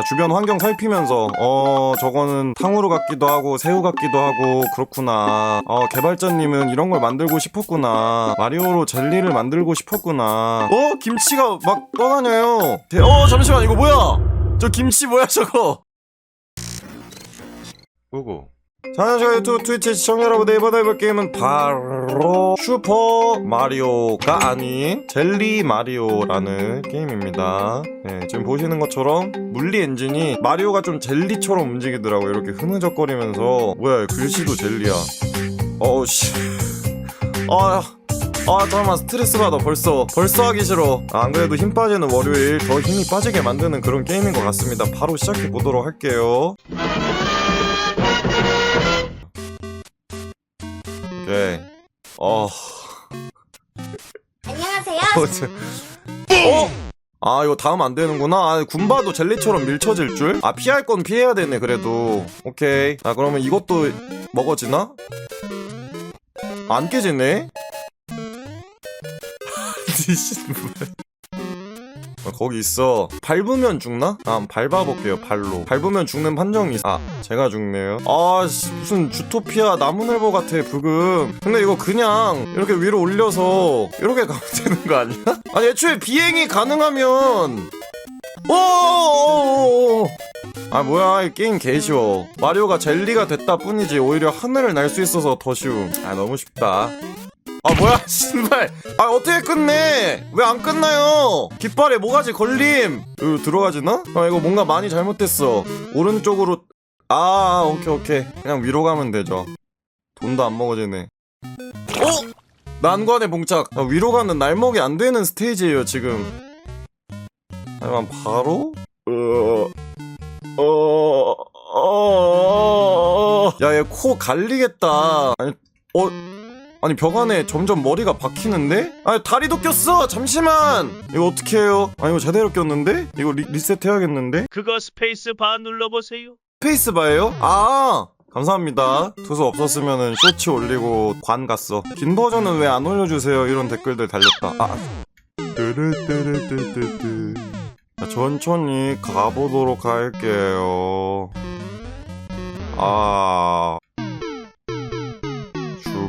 자 주변 환경 살피면서 어 저거는 탕후루 같기도 하고 새우 같기도 하고 그렇구나. 어 개발자님은 이런 걸 만들고 싶었구나. 마리오로 젤리를 만들고 싶었구나. 어 김치가 막 떠다녀요. 대- 어 잠시만 이거 뭐야? 저 김치 뭐야 저거? 자, 안녕하세요. 유튜브 트위치 시청자 여러분 네, 이번에 해볼 게임은 바로 슈퍼 마리오가 아닌 젤리 마리오라는 게임입니다. 네, 지금 보시는 것처럼 물리 엔진이 마리오가 좀 젤리처럼 움직이더라고요. 이렇게 흐느적거리면서. 뭐야 글씨도 젤리야. 어우 씨. 아, 아 잠깐만. 스트레스 받아. 벌써 벌써 하기 싫어. 아, 안 그래도 힘 빠지는 월요일 더 힘이 빠지게 만드는 그런 게임인 것 같습니다. 바로 시작해 보도록 할게요 오케이 어... 안녕하세요. 어, 저- 어? 아 이거 다음 안 되는구나 아, 군바도 젤리처럼 밀쳐질 줄? 아 피할 건 피해야 되네 그래도 오케이 자 그러면 이것도 먹어지나? 안 깨지네? 어, 거기 있어. 밟으면 죽나? 아 밟아볼게요 발로. 밟으면 죽는 판정이 있어. 아 제가 죽네요. 아 씨, 무슨 주토피아 나무늘보 같아 부금. 근데 이거 그냥 이렇게 위로 올려서 이렇게 가면 되는 거 아니야? 아니 애초에 비행이 가능하면. 오오오오. 아 뭐야 이 게임 개쉬워. 마리오가 젤리가 됐다 뿐이지 오히려 하늘을 날 수 있어서 더 쉬움. 아 너무 쉽다 아 뭐야? 신발. 아 어떻게 끝내? 왜 안 끝나요? 깃발에 모가지 걸림? 이거 들어가지나? 아 이거 뭔가 많이 잘못됐어. 오른쪽으로. 아 오케이 오케이. 그냥 위로 가면 되죠. 돈도 안 먹어지네. 어? 난관의 봉착. 아, 위로 가는 날먹이 안 되는 스테이지예요 지금. 하지만 바로? 어... 어... 어... 갈리겠다. 아니 어... 아니 벽 안에 점점 머리가 박히는데? 아니 다리도 꼈어 잠시만 이거 어떻게 해요? 아 이거 제대로 꼈는데? 이거 리, 리셋 해야겠는데? 그거 스페이스 바 눌러보세요. 스페이스바예요? 아 감사합니다 투수 없었으면은 쇼츠 올리고 관 갔어 긴 버전은 왜 안 올려주세요 이런 댓글들 달렸다 아 자, 천천히 가보도록 할게요 아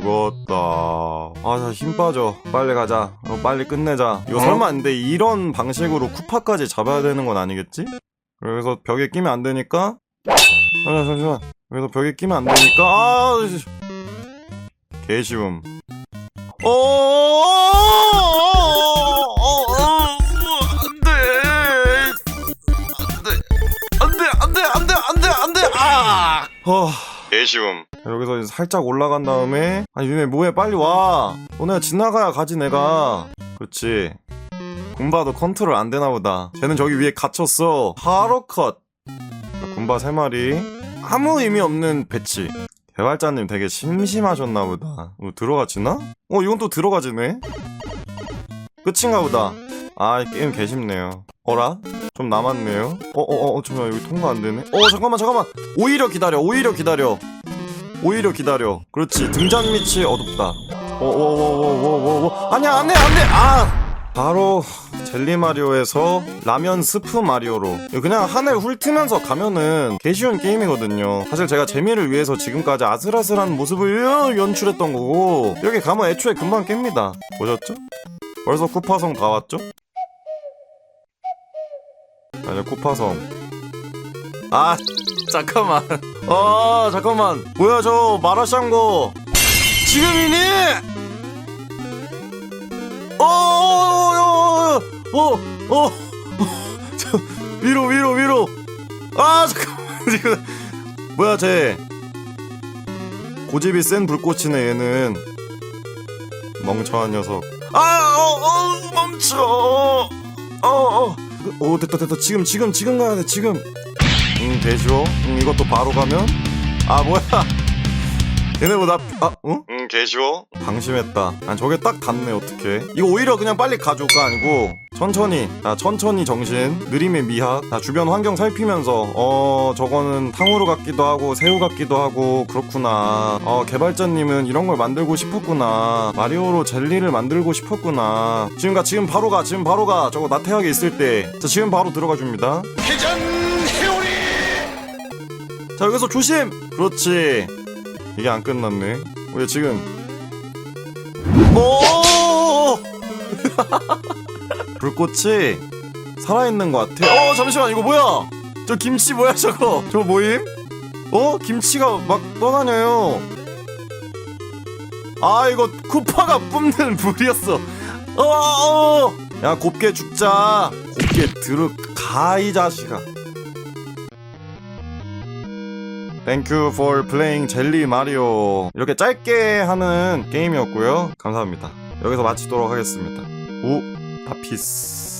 죽었다 아힘 빠져 빨리 가자 어, 빨리 끝내자 이거 설마 근데 이런 방식으로 쿠파까지 잡아야 되는 건 아니겠지? 그래서 벽에 끼면 안 되니까 잠시만 잠시만 그래서 벽에 끼면 안 되니까 아 씨. 개쉬움 어 안돼 안돼 안돼 안돼 안돼 아 개쉬움. 여기서 이제 살짝 올라간 다음에 아니 니네 뭐해? 빨리 와. 너네가 지나가야 가지 내가. 그렇지. 군바도 컨트롤 안 되나 보다. 쟤는 저기 위에 갇혔어. 하로 컷. 자, 군바 3마리. 아무 의미 없는 배치. 개발자님 되게 심심하셨나 보다. 어, 들어가지나? 어 이건 또 들어가지네. 끝인가 보다. 아 게임 개쉽네요. 어라? 좀 남았네요. 어어어 어, 잠깐만 여기 통과 안 되네. 어 잠깐만 잠깐만. 오히려 기다려 오히려 기다려. 오히려 기다려. 그렇지. 등잔 밑이 어둡다. 어어어어어어 아니야 안돼 안돼. 아! 바로 젤리 마리오에서 라면 스프 마리오로. 그냥 하늘 훑으면서 가면은 개 쉬운 게임이거든요. 사실 제가 재미를 위해서 지금까지 아슬아슬한 모습을 연출했던 거고 이렇게 가면 애초에 금방 깹니다. 보셨죠? 벌써 쿠파성 다 왔죠? 아니 쿠파성 아 잠깐만. 아 잠깐만. 뭐야 저 마라샹궈. 지금이니? 어어어어어 위로 위로 위로. 아 잠깐만. 지금. 뭐야 쟤? 고집이 센 불꽃이네 얘는. 멍청한 녀석. 아어어 멈춰 어어 오 됐다 됐다. 지금 지금 지금 가야 돼 지금. 응 되죠? 응 이것도 바로 가면? 아 뭐야? 얘네 뭐나 아 응? 응 개쉬워 방심했다. 아 저게 딱 닿네 어떡해. 이거 오히려 그냥 빨리 가져올까? 아니고 천천히. 아 천천히 정신. 느림의 미학 아 주변 환경 살피면서. 어 저거는 탕후루 같기도 하고 새우 같기도 하고 그렇구나. 어 개발자님은 이런 걸 만들고 싶었구나. 마리오로 젤리를 만들고 싶었구나. 지금 가 지금 바로 가 지금 바로 가. 저거 나태하게 있을 때 자 지금 바로 들어가 줍니다. 회전 해요. 자 여기서 조심! 그렇지. 이게 안 끝났네 우리 지금? 오! 불꽃이 살아있는 것 같아. 어 잠시만 이거 뭐야? 저 김치 뭐야 저거? 저거 뭐임? 어? 김치가 막 떠다녀요. 아 이거 쿠파가 뿜는 불이었어. 어, 어. 야 곱게 죽자. 곱게 들어가 이 자식아 땡큐 for playing 젤리 마리오 이렇게 짧게 하는 게임이었고요. 감사합니다. 여기서 마치도록 하겠습니다. 오 파피스